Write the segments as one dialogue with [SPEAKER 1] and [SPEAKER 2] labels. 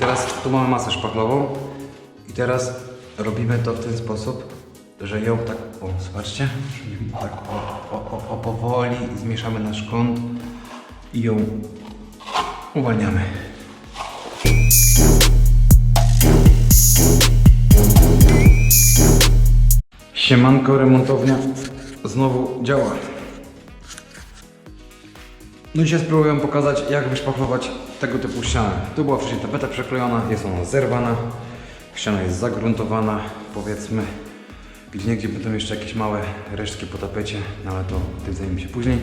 [SPEAKER 1] teraz tu mamy masę szpachlową i teraz robimy to w ten sposób, że ją tak, o zobaczcie, tak o, o, o powoli zmieszamy nasz kąt i ją uwalniamy. Siemanko, remontownia znowu działa. No dzisiaj spróbuję pokazać jak wyszpachlować tego typu ścianę. Tu była wcześniej tapeta przeklejona, jest ona zerwana. Ściana jest zagruntowana, powiedzmy. Gdzie niegdzie będą jeszcze jakieś małe resztki po tapecie, no ale to tym zajmiemy się później.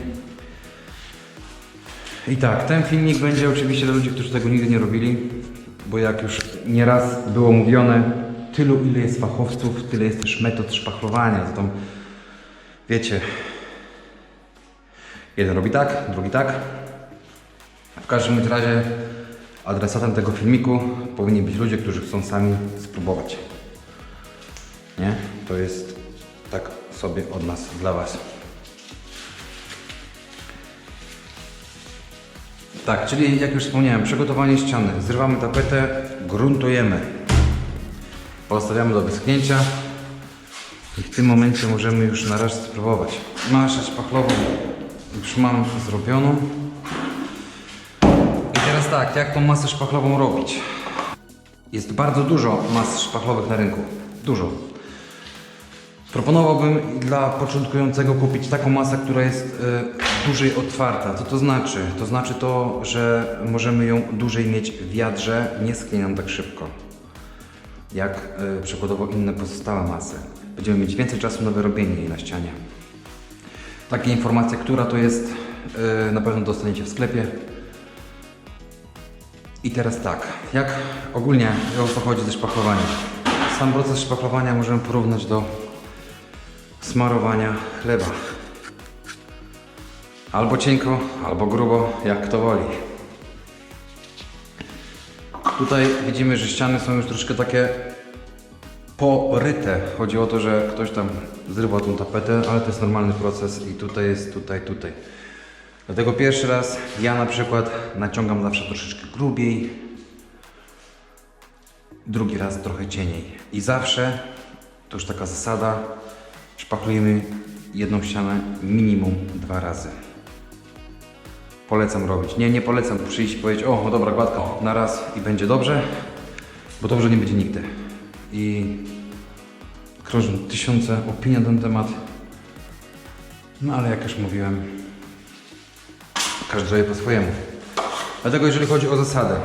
[SPEAKER 1] I tak, ten filmik będzie oczywiście dla ludzi, którzy tego nigdy nie robili, bo jak już nieraz było mówione, tylu ile jest fachowców, tyle jest też metod szpachlowania. Zatem wiecie, jeden robi tak, drugi tak. W każdym razie adresatem tego filmiku powinni być ludzie, którzy chcą sami spróbować. Nie? To jest tak sobie od nas dla Was. Tak, czyli jak już wspomniałem, przygotowanie ściany. Zrywamy tapetę, gruntujemy. Postawiamy do wyschnięcia. I w tym momencie możemy już na raz spróbować. Maszę szpachlową już mam zrobioną. I teraz tak, jak tą masę szpachlową robić? Jest bardzo dużo mas szpachlowych na rynku. Dużo. Proponowałbym dla początkującego kupić taką masę, która jest e, dłużej otwarta. Co to znaczy? To znaczy to, że możemy ją dłużej mieć w wiadrze, nie schnie nam tak szybko. Jak e, przykładowo inne pozostałe masy. Będziemy mieć więcej czasu na wyrobienie jej na ścianie. Takie informacje, która to jest, e, na pewno dostaniecie w sklepie. I teraz tak, jak ogólnie o co chodzi ze szpachlowaniem? Sam proces szpachlowania możemy porównać do smarowania chleba. Albo cienko, albo grubo, jak kto woli. Tutaj widzimy, że ściany są już troszkę takie poryte. Chodzi o to, że ktoś tam zrywa tą tapetę, ale to jest normalny proces i tutaj jest, tutaj, tutaj. Dlatego pierwszy raz ja na przykład naciągam zawsze troszeczkę grubiej, drugi raz trochę cieniej. I zawsze, to już taka zasada, szpachlujemy jedną ścianę minimum dwa razy. Polecam robić. Nie, nie polecam przyjść i powiedzieć, o, no dobra, gładko, na raz i będzie dobrze, bo dobrze nie będzie nigdy. I krążą tysiące opinii na ten temat. No ale jak już mówiłem, każdy robi po swojemu. Dlatego jeżeli chodzi o zasadę,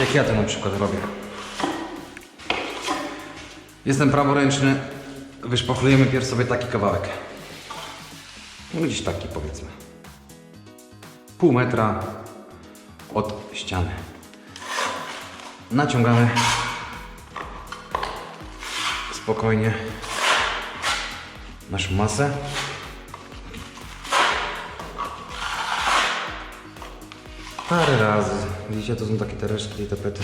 [SPEAKER 1] jak ja to na przykład robię. Jestem praworęczny, wyszpachlujemy pierw sobie taki kawałek. No gdzieś taki powiedzmy. Pół metra od ściany. Naciągamy spokojnie naszą masę. Parę razy. Widzicie, to są takie te resztki tej tapety.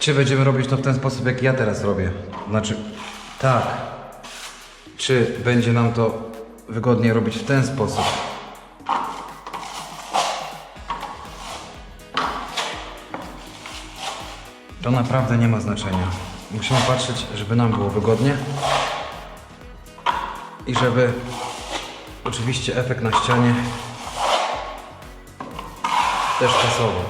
[SPEAKER 1] Czy będziemy robić to w ten sposób, jak ja teraz robię? Znaczy, tak. Czy będzie nam to wygodniej robić w ten sposób? To naprawdę nie ma znaczenia. Musimy patrzeć, żeby nam było wygodnie i żeby oczywiście efekt na ścianie też pasował.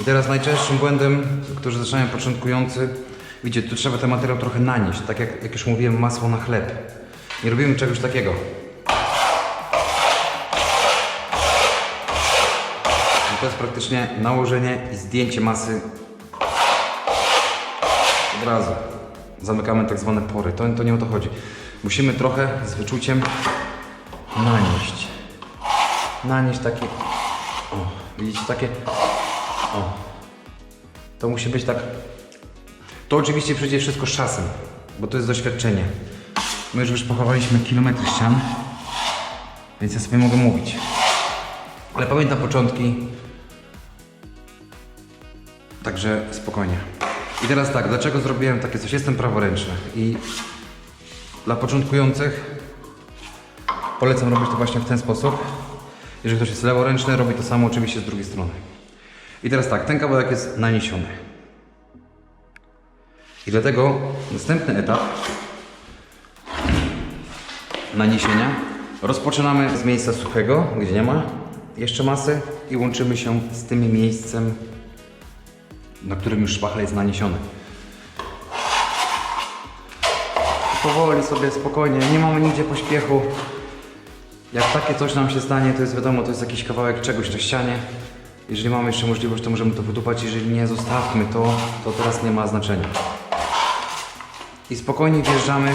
[SPEAKER 1] I teraz najczęstszym błędem, którzy zaczynają początkujący, widzicie, tu trzeba ten materiał trochę nanieść, tak jak, jak już mówiłem, masło na chleb. Nie robimy czegoś takiego. I to jest praktycznie nałożenie i zdjęcie masy od razu. Zamykamy tak zwane pory. To, to nie o to chodzi. Musimy trochę z wyczuciem nanieść. Nanieść taki O, widzicie takie. O. To musi być tak. To oczywiście przyjdzie wszystko z czasem, bo to jest doświadczenie. My już wyszpachowaliśmy kilometry ścian, więc ja sobie mogę mówić. Ale pamiętam początki. Także spokojnie. I teraz tak, dlaczego zrobiłem takie coś? Jestem praworęczny i dla początkujących polecam robić to właśnie w ten sposób. Jeżeli ktoś jest leworęczny, robi to samo oczywiście z drugiej strony. I teraz tak, ten kawałek jest naniesiony. I dlatego następny etap naniesienia rozpoczynamy z miejsca suchego, gdzie nie ma jeszcze masy i łączymy się z tym miejscem, na którym już szpachel jest naniesiony. Powoli sobie, spokojnie, nie mamy nigdzie pośpiechu. Jak takie coś nam się stanie, to jest wiadomo, to jest jakiś kawałek czegoś na ścianie. Jeżeli mamy jeszcze możliwość, to możemy to wydupać. Jeżeli nie, zostawmy to, to teraz nie ma znaczenia. I spokojnie wjeżdżamy.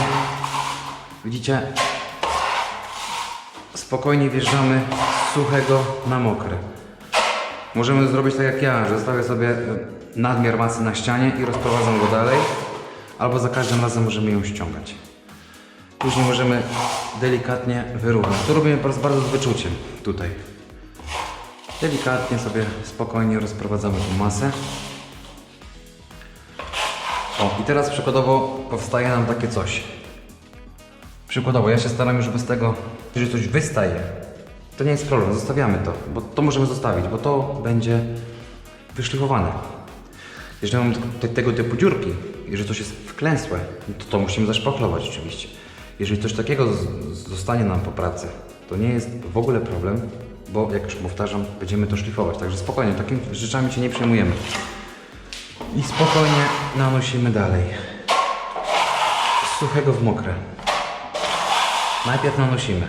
[SPEAKER 1] Widzicie? Spokojnie wjeżdżamy z suchego na mokre. Możemy zrobić tak jak ja, że zostawię sobie nadmiar masy na ścianie i rozprowadzam go dalej. Albo za każdym razem możemy ją ściągać. Później możemy delikatnie wyrównać. To robimy bardzo z wyczuciem tutaj. Delikatnie sobie spokojnie rozprowadzamy tą masę. O, i teraz przykładowo powstaje nam takie coś. Przykładowo, ja się staram już bez tego, jeżeli coś wystaje, to nie jest problem, zostawiamy to, bo to możemy zostawić, bo to będzie wyszlifowane. Jeżeli mamy te, tego typu dziurki, jeżeli coś jest wklęsłe, no to to musimy zaszpachlować oczywiście. Jeżeli coś takiego zostanie nam po pracy, to nie jest w ogóle problem, bo jak już powtarzam, będziemy to szlifować. Także spokojnie, takimi rzeczami się nie przejmujemy. I spokojnie nanosimy dalej. Z suchego w mokre. Najpierw nanosimy.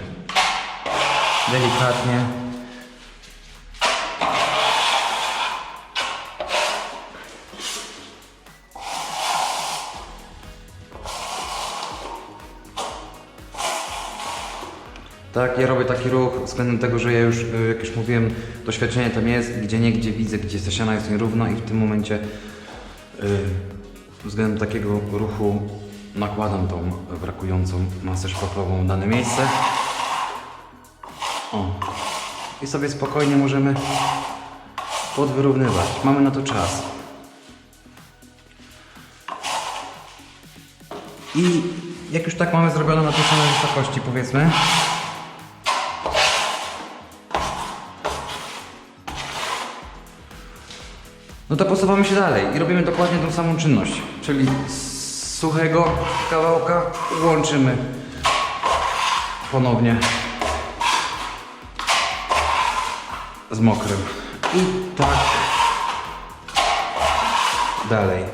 [SPEAKER 1] Delikatnie. Tak, ja robię taki ruch względem tego, że ja już, y, jak już mówiłem, doświadczenie tam jest gdzie niegdzie widzę, gdzie ta ściana jest nierówna i w tym momencie y, względem takiego ruchu nakładam tą brakującą masę szpachlową w dane miejsce. O. I sobie spokojnie możemy podwyrównywać. Mamy na to czas. I jak już tak mamy zrobione na tej samej wysokości, powiedzmy, no to posuwamy się dalej i robimy dokładnie tą samą czynność. Czyli z suchego kawałka łączymy ponownie z mokrym. I tak dalej.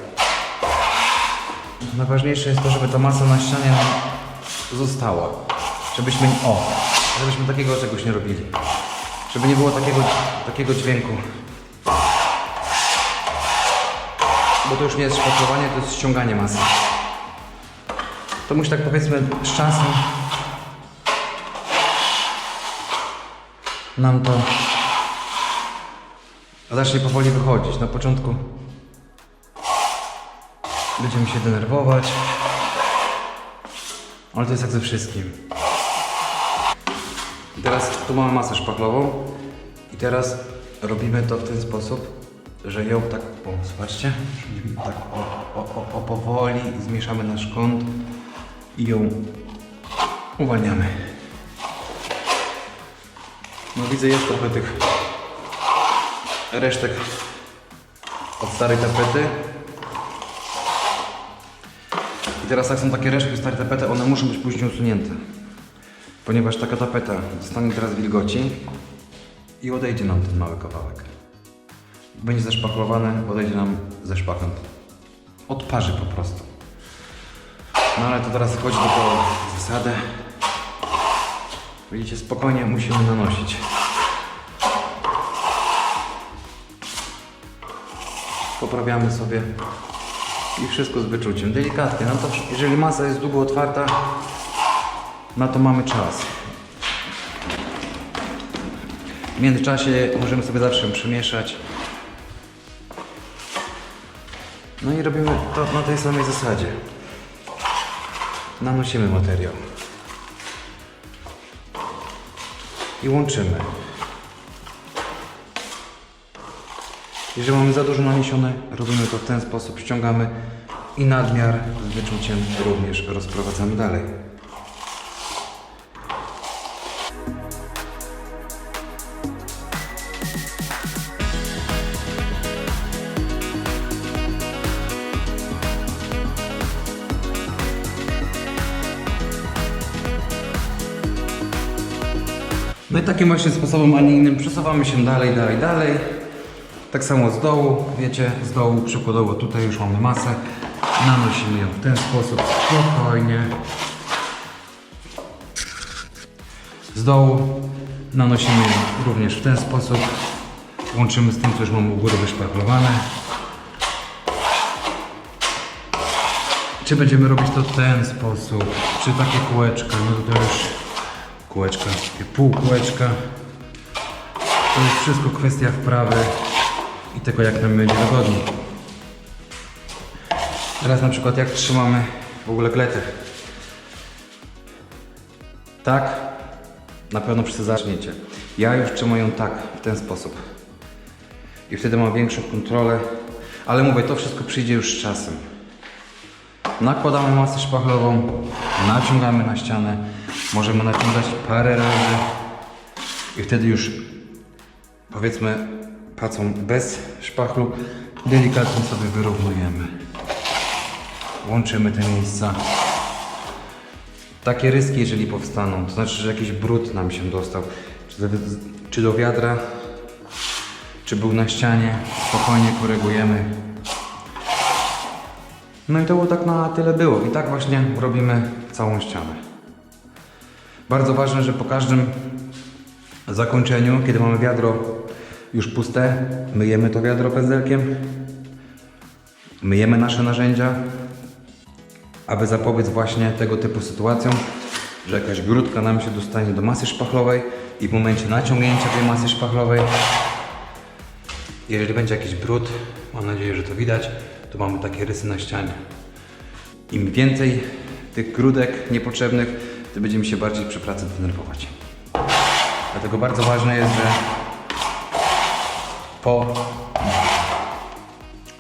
[SPEAKER 1] Najważniejsze jest to, żeby ta masa na ścianie nam została. Żebyśmy, o, żebyśmy takiego czegoś nie robili. Żeby nie było takiego, takiego dźwięku. Bo to już nie jest szpachlowanie, to jest ściąganie masy. To musi tak powiedzmy z czasem nam to zacznie powoli wychodzić. Na początku będziemy się denerwować, ale to jest jak ze wszystkim. Teraz tu mamy masę szpachlową i teraz robimy to w ten sposób, że ją tak, o zobaczcie, tak o, o, o, o powoli zmieszamy nasz kąt i ją uwalniamy. No widzę jest trochę tych resztek od starej tapety. I teraz jak są takie resztki starej tapety, one muszą być później usunięte. Ponieważ taka tapeta dostanie teraz wilgoci i odejdzie nam ten mały kawałek. Będzie zeszpachlowane, odejdzie nam ze szpachem. Odparzy po prostu. No ale to teraz chodzi do tego zasadę. Widzicie, spokojnie musimy nanosić. Poprawiamy sobie i wszystko z wyczuciem. Delikatnie. No to jeżeli masa jest długo otwarta, na to mamy czas. W międzyczasie możemy sobie zawsze przemieszać. No i robimy to na tej samej zasadzie. Nanosimy materiał. I łączymy. Jeżeli mamy za dużo naniesione, robimy to w ten sposób, ściągamy i nadmiar z wyczuciem również rozprowadzamy dalej. No i takim właśnie sposobem, a nie innym przesuwamy się dalej, dalej, dalej. Tak samo z dołu, wiecie, z dołu przykładowo tutaj już mamy masę. Nanosimy ją w ten sposób, spokojnie. Z dołu nanosimy ją również w ten sposób. Łączymy z tym, co już mamy u góry wyszpachlowane. Czy będziemy robić to w ten sposób, czy takie kółeczka, no to już kółeczka, takie pół kółeczka. To jest wszystko kwestia wprawy i tego jak nam będzie wygodniej. Teraz na przykład jak trzymamy w ogóle kletę. Tak, na pewno wszyscy zaczniecie. Ja już trzymam ją tak, w ten sposób. I wtedy mam większą kontrolę. Ale mówię, to wszystko przyjdzie już z czasem. Nakładamy masę szpachlową, naciągamy na ścianę. Możemy naciągać parę razy i wtedy już powiedzmy pacą bez szpachlu delikatnie sobie wyrównujemy. Łączymy te miejsca. Takie ryski, jeżeli powstaną, to znaczy, że jakiś brud nam się dostał, czy do, czy do wiadra, czy był na ścianie, spokojnie korygujemy. No i to było tak na tyle było. I tak właśnie robimy całą ścianę. Bardzo ważne, że po każdym zakończeniu, kiedy mamy wiadro już puste, myjemy to wiadro pędzelkiem, myjemy nasze narzędzia, aby zapobiec właśnie tego typu sytuacjom, że jakaś grudka nam się dostanie do masy szpachlowej i w momencie naciągnięcia tej masy szpachlowej, jeżeli będzie jakiś brud, mam nadzieję, że to widać, to mamy takie rysy na ścianie. Im więcej tych grudek niepotrzebnych, tym będziemy się bardziej przy pracy denerwować. Dlatego bardzo ważne jest, że po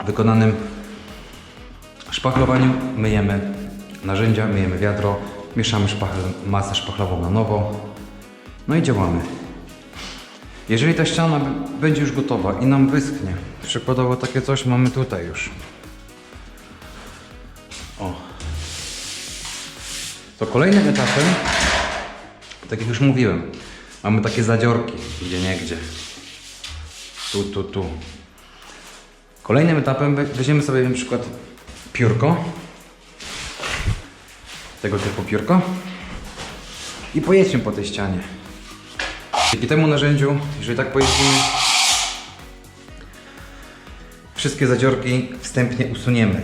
[SPEAKER 1] wykonanym szpachlowaniu myjemy narzędzia, myjemy wiadro, mieszamy szpachl, masę szpachlową na nowo, no i działamy. Jeżeli ta ściana będzie już gotowa i nam wyschnie, przykładowo takie coś mamy tutaj już. To kolejnym etapem, tak jak już mówiłem, mamy takie zadziorki, gdzie nie gdzie. Tu, tu, tu. Kolejnym etapem we- weźmiemy sobie na przykład piórko. Tego typu piórko. I pojedźmy po tej ścianie. Dzięki temu narzędziu, jeżeli tak pojeździmy, wszystkie zadziorki wstępnie usuniemy.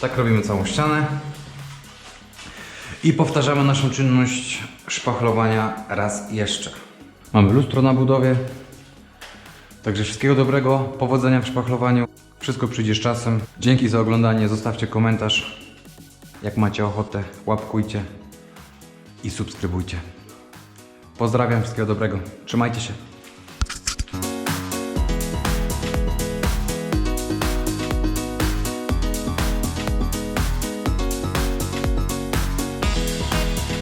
[SPEAKER 1] Tak robimy całą ścianę. I powtarzamy naszą czynność szpachlowania raz jeszcze. Mamy lustro na budowie. Także wszystkiego dobrego, powodzenia w szpachlowaniu. Wszystko przyjdzie z czasem. Dzięki za oglądanie. Zostawcie komentarz. Jak macie ochotę, łapkujcie i subskrybujcie. Pozdrawiam, wszystkiego dobrego. Trzymajcie się.